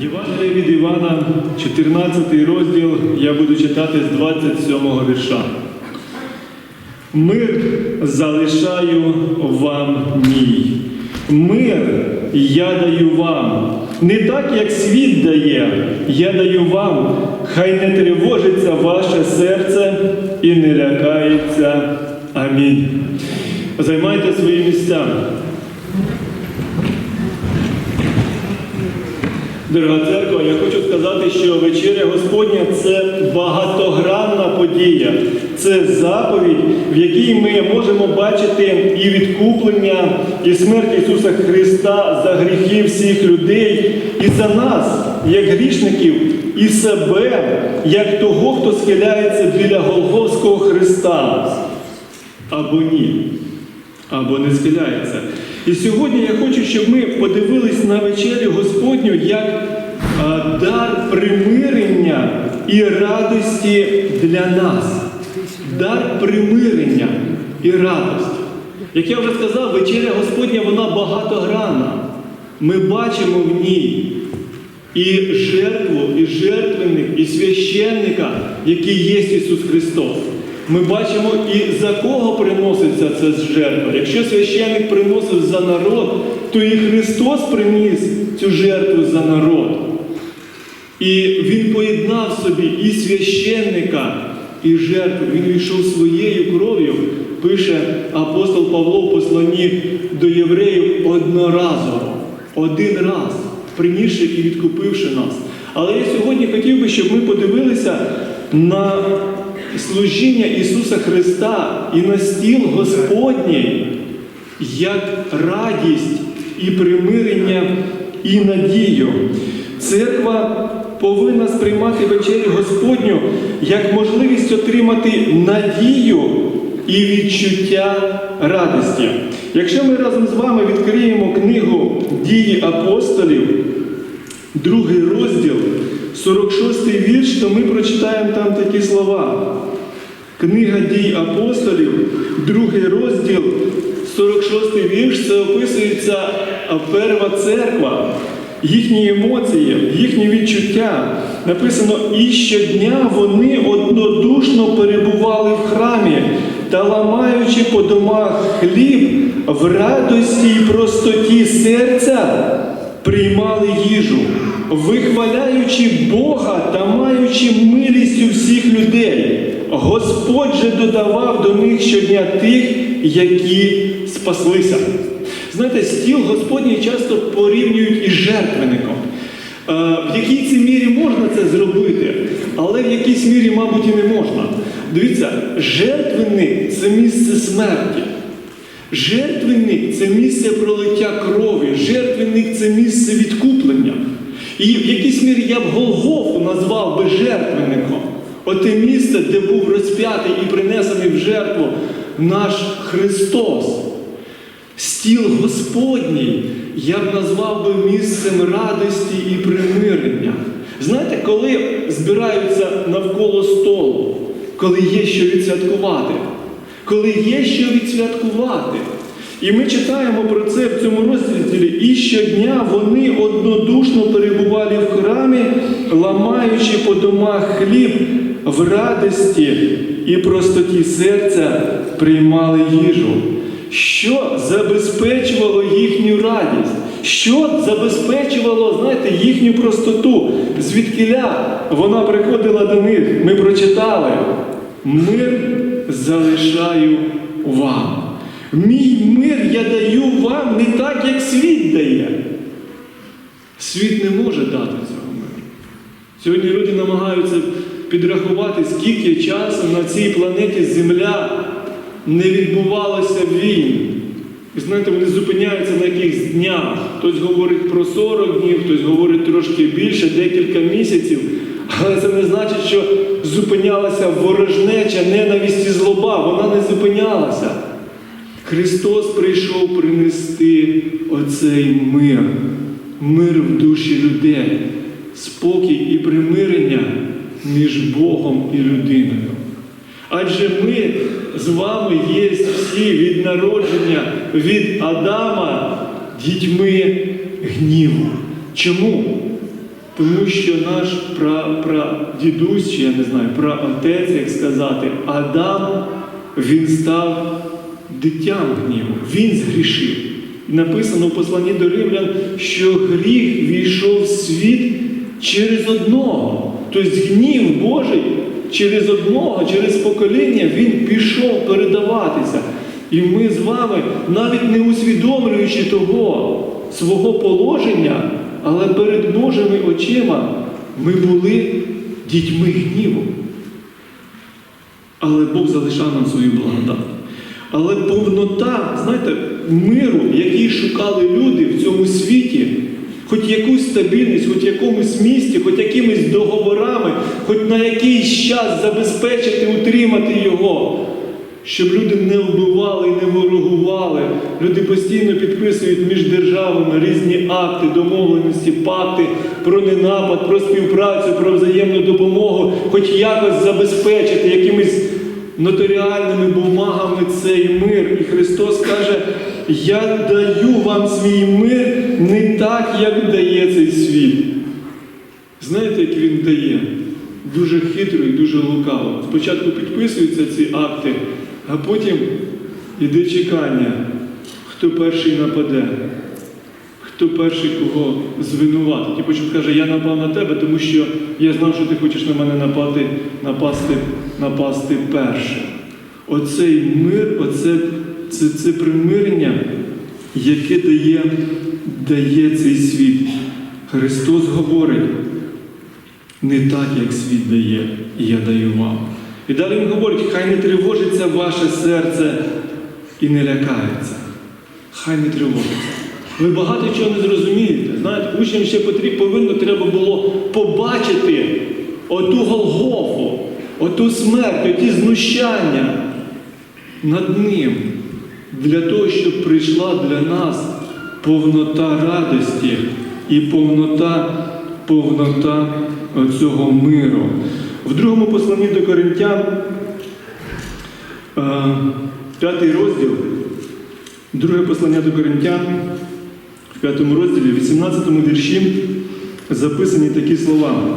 Євангелія від Івана, 14 розділ, я буду читати з 27 вірша. Мир залишаю вам мій. Мир я даю вам. Не так, як світ дає, я даю вам. Хай не тривожиться ваше серце і не лякається. Амінь. Займайте свої місця. Дорога церква, я хочу сказати, що вечеря Господня це багатогранна подія. Це заповідь, в якій ми можемо бачити і відкуплення, і смерть Ісуса Христа за гріхи всіх людей, і за нас, як грішників, і себе, як того, хто схиляється біля Голгофського Христа. Або ні або не схиляється. І сьогодні я хочу, щоб ми подивились на вечерю Господню як дар примирення і радості для нас. Дар примирення і радості. Як я вже сказав, вечеря Господня вона багатогранна. Ми бачимо в ній і жертву, і жертвенник, і священника, який є Ісус Христос. Ми бачимо і за кого приноситься ця жертва. Якщо священник приносив за народ, то і Христос приніс цю жертву за народ. І Він поєднав собі і священника, і жертву. Він війшов своєю кров'ю, пише апостол Павло в посланні до євреїв одноразово, один раз, принісши і відкупивши нас. Але я сьогодні хотів би, щоб ми подивилися на служіння Ісуса Христа і на стіл Господній як радість і примирення і надію. Церква повинна сприймати вечерю Господню як можливість отримати надію і відчуття радості. Якщо ми разом з вами відкриємо книгу Дії апостолів, другий розділ, 46 вірш, то ми прочитаємо там такі слова. Книга дій апостолів, другий розділ, 46 вірш, це описується перша церква, їхні емоції, їхні відчуття. Написано, і щодня вони однодушно перебували в храмі та ламаючи по домах хліб в радості і простоті серця приймали їжу, вихваляючи Бога та маючи милість у всіх людей. Господь же додавав до них щодня тих, які спаслися. Знаєте, стіл Господній часто порівнюють із жертвенником. Е, В якій цій мірі можна це зробити, але в якійсь мірі, мабуть, і не можна. Дивіться, жертвенник це місце смерті. Жертвенник це місце пролиття крові, жертвенник це місце відкуплення. І в якійсь мірі я б Голгофу назвав би жертвенником. Оте місце, де був розп'ятий і принесений в жертву наш Христос. Стіл Господній я б назвав би місцем радості і примирення. Знаєте, коли збираються навколо столу, коли є що відсвяткувати, коли є що відсвяткувати. І ми читаємо про це в цьому розділі. І щодня вони однодушно перебували в храмі, ламаючи по домах хліб в радості і простоті серця приймали їжу. Що забезпечувало їхню радість? Що забезпечувало, знаєте, їхню простоту? Звідкиля вона приходила до них? Ми прочитали. Мир залишаю вам. Мій мир я даю вам не так, як світ дає. Світ не може дати цього миру. Сьогодні люди намагаються підрахувати, скільки часу на цій планеті Земля не відбувалося війн. І знаєте, вони зупиняються на якихось днях. Хтось говорить про 40 днів, хтось говорить трошки більше, декілька місяців. Але це не значить, що зупинялася ворожнеча, ненависть і злоба. Вона не зупинялася. Христос прийшов принести оцей мир, мир в душі людей, спокій і примирення між Богом і людиною. Адже ми з вами є всі від народження, від Адама, дітьми гніву. Чому? Тому що наш пра, прадідусь, чи я не знаю, праотець, як сказати, Адам, він став дитям гніву, він згрішив. І написано в посланні до римлян, що гріх війшов в світ через одного. Тобто гнів Божий через одного, через покоління він пішов передаватися. І ми з вами, навіть не усвідомлюючи того свого положення, але перед Божими очима ми були дітьми гніву. Але Бог залишав нам свою благодать. Але повнота, знаєте, миру, який шукали люди в цьому світі, хоч якусь стабільність, хоч якомусь місті, хоч якимись договорами, хоч на якийсь час забезпечити, утримати його, щоб люди не вбивали і не ворогували. Люди постійно підписують між державами різні акти, домовленості, пакти про ненапад, про співпрацю, про взаємну допомогу, хоч якось забезпечити якимись нотаріальними бумагами цей мир. І Христос каже: Я даю вам свій мир не так, як дає цей світ. Знаєте, як він дає? Дуже хитро і дуже лукаво. Спочатку підписуються ці акти, а потім іде чекання, хто перший нападе, хто перший кого звинуватить. І потім каже, я напав на тебе, тому що я знав, що ти хочеш на мене напати, напасти, напасти перше. Оцей мир, оце це, це примирення, яке дає, дає цей світ. Христос говорить, не так, як світ дає, я даю вам. І далі він говорить, хай не тривожиться ваше серце і не лякається. Хай не тривожиться. Ви багато чого не зрозумієте. Знаєте, учням ще потрібно, повинно треба було побачити оту Голгофу, оту смерть, оті знущання над ним. Для того, щоб прийшла для нас повнота радості і повнота, повнота цього миру. В другому посланні до Коринтян, е, п'ятий розділ, друге послання до Коринтян, в п'ятому розділі, 18 вірші записані такі слова.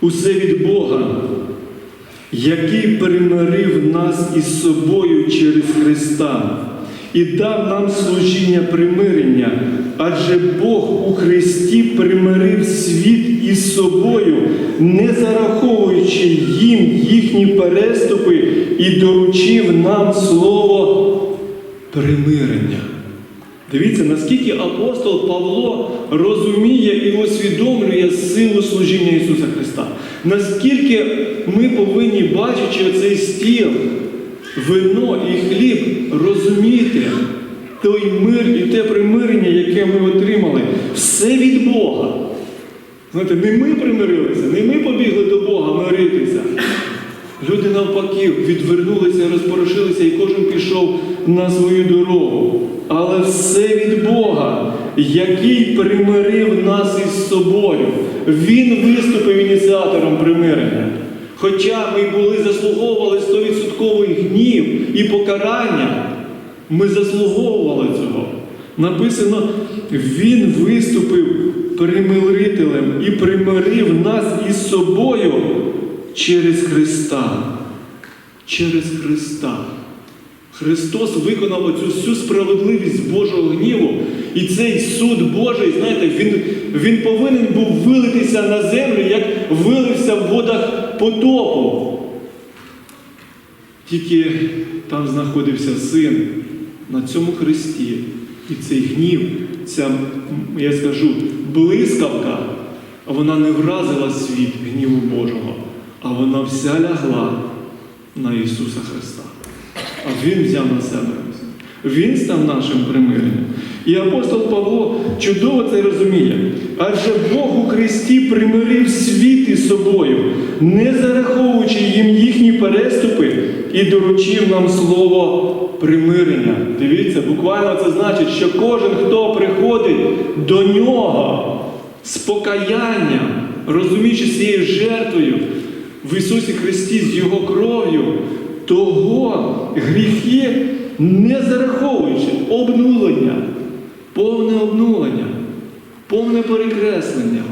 Усе від Бога, який примирив нас із собою через Христа і дав нам служіння примирення, адже Бог у Христі примирив світ із собою, не зараховуючи їм їхні переступи, і доручив нам слово примирення. Дивіться, наскільки апостол Павло розуміє і усвідомлює силу служіння Ісуса Христа. Наскільки ми повинні, бачачи оцей стіл, вино і хліб, розуміти той мир і те примирення, яке ми отримали, все від Бога. Знаєте, не ми примирилися, не ми побігли до Бога миритися. Люди навпаки відвернулися, розпорошилися, і кожен пішов на свою дорогу. Але все від Бога, який примирив нас із собою. Він виступив ініціатором примирення. Хоча ми були заслуговували 100% гнів і покарання, ми заслуговували цього. Написано, Він виступив примирителем і примирив нас із собою через Христа. Через Христа. Христос виконав оцю всю справедливість Божого гніву. І цей суд Божий, знаєте, він, він повинен був вилитися на землю, як вилився в водах потопу. Тільки там знаходився син на цьому хресті. І цей гнів, ця, я скажу, блискавка, вона не вразила світ гніву Божого, а вона вся лягла на Ісуса Христа. А Він взяв на себе. Він став нашим примиренням. І апостол Павло чудово це розуміє. Адже Бог у Христі примирив світ із собою, не зараховуючи їм їхні переступи, і доручив нам слово примирення. Дивіться, буквально це значить, що кожен, хто приходить до нього з покаянням, розуміючи цією жертвою в Ісусі Христі з Його кров'ю, того гріхи не зараховуючи обнулення, повне обнулення. повне перекреслення,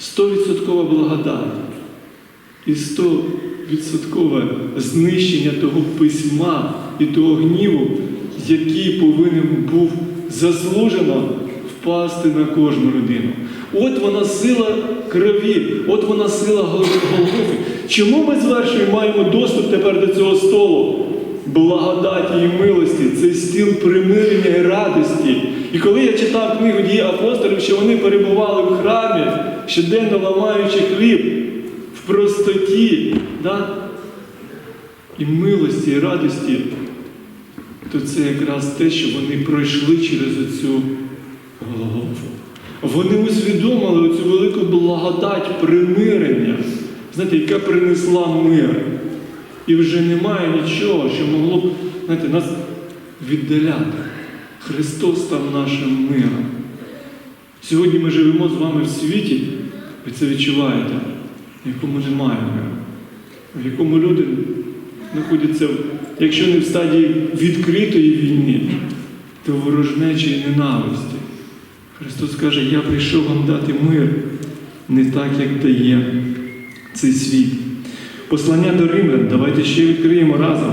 100% благодать і 100% знищення того письма і того гніву, який повинен був заслужено впасти на кожну людину. От вона сила крові, от вона сила Голгофи. Чому ми з вершою маємо доступ тепер до цього столу? Благодаті і милості, цей стіл примирення і радості. І коли я читав книгу дії апостолів, що вони перебували в храмі, щоденно ламаючи хліб в простоті, да? і милості, і радості, то це якраз те, що вони пройшли через оцю Голгофу. Вони усвідомили оцю велику благодать примирення, знаєте, яка принесла мир. І вже немає нічого, що могло б знаєте, нас віддаляти. Христос став нашим миром. Сьогодні ми живемо з вами в світі, ви це відчуваєте, в якому немає миру, в якому люди знаходяться, якщо не в стадії відкритої війни, то ворожнечі і ненависті. Христос каже, я прийшов вам дати мир, не так, як дає цей світ. Послання до Римлян, давайте ще відкриємо разом.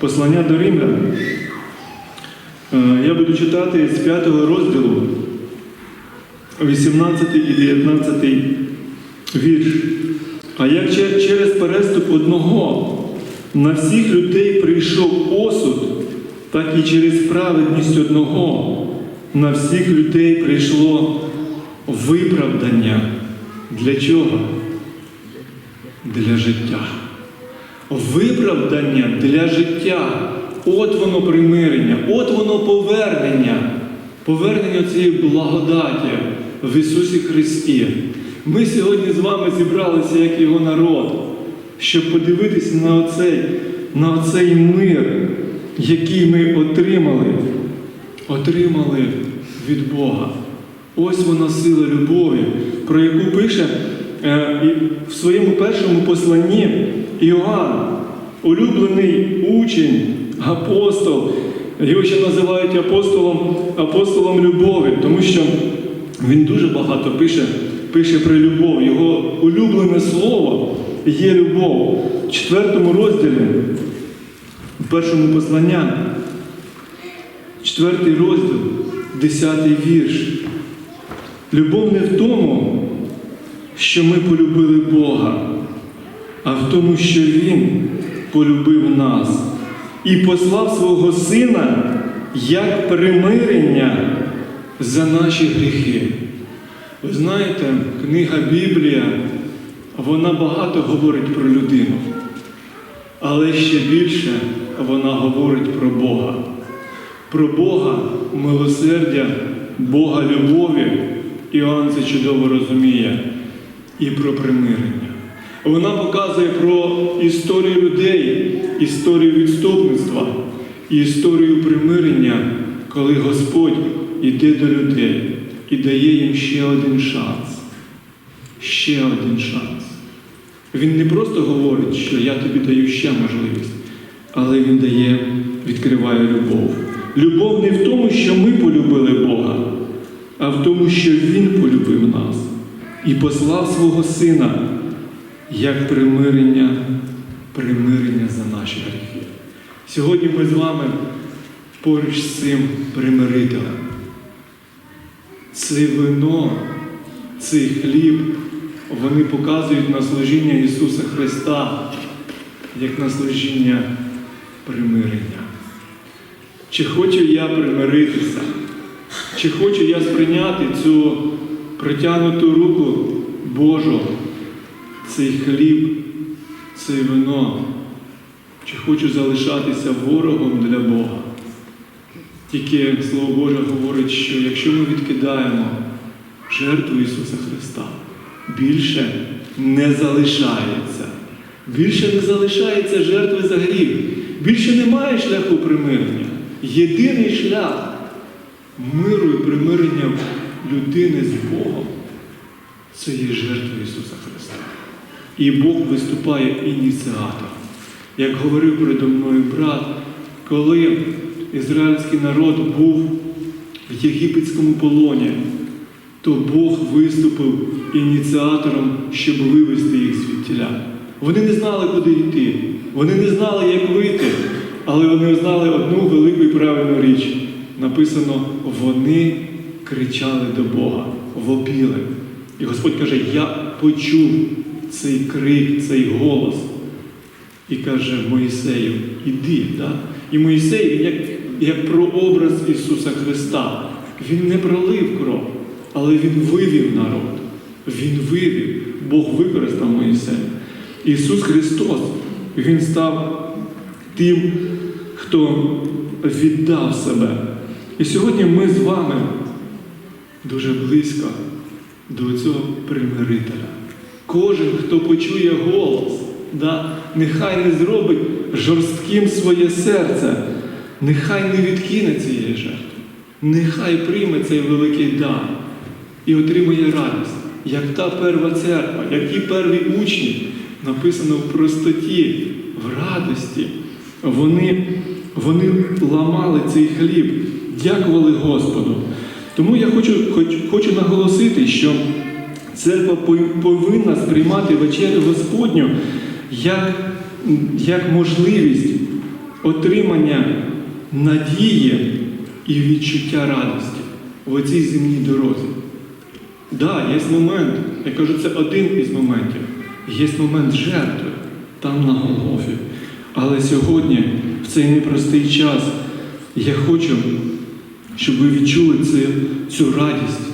Послання до Римлян. Е, Я буду читати з 5 розділу, 18 і 19 вірш. А як через переступ одного на всіх людей прийшов осуд, так і через праведність одного на всіх людей прийшло виправдання. Для чого? Для життя. Виправдання для життя. От воно примирення, от воно повернення, повернення цієї благодаті в Ісусі Христі. Ми сьогодні з вами зібралися як Його народ, щоб подивитися на оцей, на оцей мир, який ми отримали, отримали від Бога. Ось вона сила любові, про яку пише в своєму першому посланні Іоанн, улюблений учень, апостол. Його ще називають апостолом, апостолом любові, тому що він дуже багато пише, пише про любов. Його улюблене слово є любов. В четвертому розділі, в першому послання, четвертий розділ, десятий вірш. Любов не в тому, що ми полюбили Бога, а в тому, що Він полюбив нас і послав свого Сина як примирення за наші гріхи. Ви знаєте, книга Біблія, вона багато говорить про людину, але ще більше вона говорить про Бога. Про Бога милосердя, Бога любові. Іоанн це чудово розуміє, і про примирення. Вона показує про історію людей, історію відступництва і історію примирення, коли Господь іде до людей і дає їм ще один шанс. Ще один шанс. Він не просто говорить, що я тобі даю ще можливість, але Він дає, відкриває любов. Любов не в тому, що ми полюбили Бога, а в тому, що Він полюбив нас і послав свого Сина як примирення, примирення за наші гріхи. Сьогодні ми з вами поруч з цим примирителем. Це вино, цей хліб, вони показують на служіння Ісуса Христа як на служіння примирення. Чи хочу я примиритися? Чи хочу я сприйняти цю протягнуту руку Божу, цей хліб, це вино? Чи хочу залишатися ворогом для Бога? Тільки Слово Боже говорить, що якщо ми відкидаємо жертву Ісуса Христа, більше не залишається. Більше не залишається жертви за гріх. Більше немає шляху примирення. Єдиний шлях миру і примирення людини з Богом це є жертва Ісуса Христа. І Бог виступає ініціатором. Як говорив передо мною брат, коли ізраїльський народ був в єгипетському полоні, то Бог виступив ініціатором, щоб вивести їх звідтіля. Вони не знали, куди йти, вони не знали, як вийти, але вони знали одну велику і правильну річ. Написано, вони кричали до Бога, вопіли. І Господь каже: Я почув цей крик, цей голос. І каже Моїсею, іди. Да? І Моїсей, як, як прообраз Ісуса Христа, Він не пролив кров, але Він вивів народ. Він вивів, Бог використав Моїсея. Ісус Христос, Він став тим, хто віддав себе. І сьогодні ми з вами дуже близько до цього примирителя. Кожен, хто почує голос, да, нехай не зробить жорстким своє серце, нехай не відкине цієї жертви, нехай прийме цей великий дар і отримує радість, як та перша церква, як ті перві учні, написано в простоті, в радості. Вони, вони ламали цей хліб, дякували Господу. Тому я хочу, хоч, хочу наголосити, що церква повинна сприймати вечерю Господню як, як можливість отримання надії і відчуття радості в оцій земній дорозі. Да, є момент, я кажу, це один із моментів. Є момент жертви там на Голгофі. Але сьогодні, в цей непростий час, я хочу, щоб ви відчули це, цю радість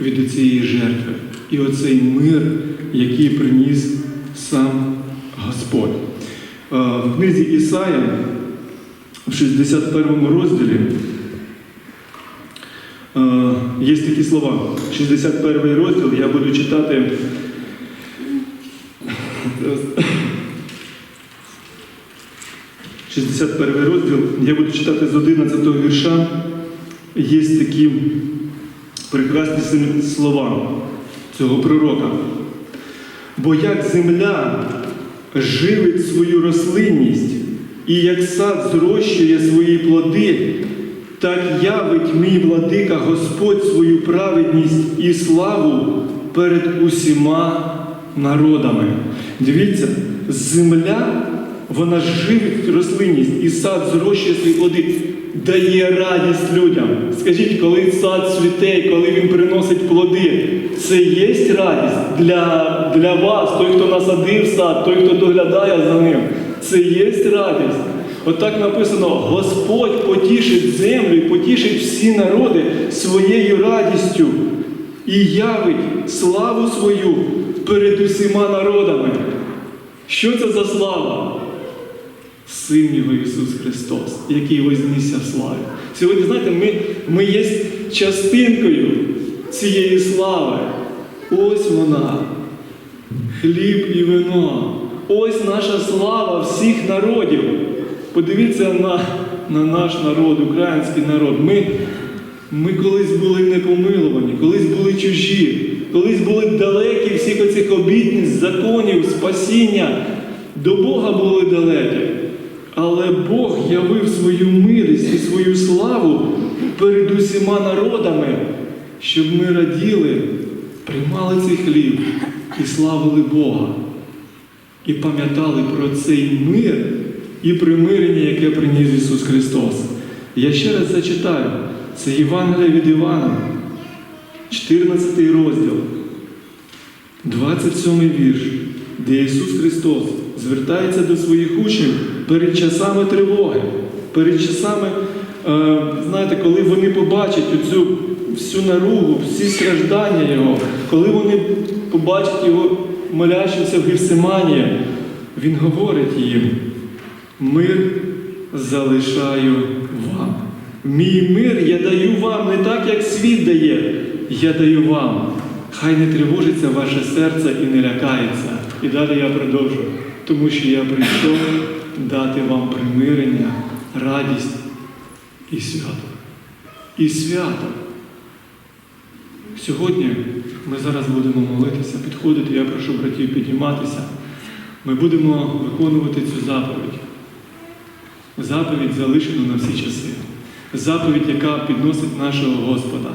від цієї жертви і оцей мир, який приніс сам Господь. Е, В книзі Ісая в 61 розділі е, є такі слова. 61 розділ я буду читати. Зараз. 61 розділ, я буду читати з 11 вірша. Є такі прекрасні слова цього пророка. Бо як земля живить свою рослинність, і як сад зрощує свої плоди, так явить мій владика Господь свою праведність і славу перед усіма народами. Дивіться, земля, вона живить рослинність, і сад зрощує свої плоди, дає радість людям. Скажіть, коли сад цвіте, коли він приносить плоди, це є радість для, для вас, той, хто насадив сад, той, хто доглядає за ним. Це є радість. Отак написано: Господь потішить землю потішить всі народи своєю радістю і явить славу свою перед усіма народами. Що це за слава? Син його Ісус Христос, який вознісся в славі. Сьогодні, знаєте, ми, ми є частинкою цієї слави. Ось вона, хліб і вино. Ось наша слава всіх народів. Подивіться на, на наш народ, український народ. Ми, ми колись були непомилувані, колись були чужі, колись були далекі всіх оцих обітниць, законів, спасіння. До Бога були далекі. Але Бог явив свою милість і свою славу перед усіма народами, щоб ми раділи, приймали цей хліб і славили Бога. І пам'ятали про цей мир і примирення, яке приніс Ісус Христос. Я ще раз зачитаю. Це Євангелія від Івана, 14 розділ, 27 вірш, де Ісус Христос звертається до своїх учнів перед часами тривоги, перед часами, е, знаєте, коли вони побачать оцю всю наругу, всі страждання Його, коли вони побачать Його молящимся в Гефсиманії, Він говорить їм, мир залишаю вам. Мій мир я даю вам не так, як світ дає, я даю вам. Хай не тривожиться ваше серце і не лякається. І далі я продовжу, тому що я прийшов дати вам примирення, радість і свято. І свято. Сьогодні ми зараз будемо молитися, підходити, я прошу братів підніматися. Ми будемо виконувати цю заповідь. Заповідь залишену на всі часи. заповідь, яка підносить нашого Господа,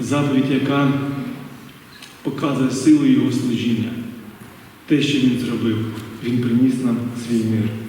заповідь, яка показує силу Його служіння. Те, що Він зробив, Він приніс нам свій мир.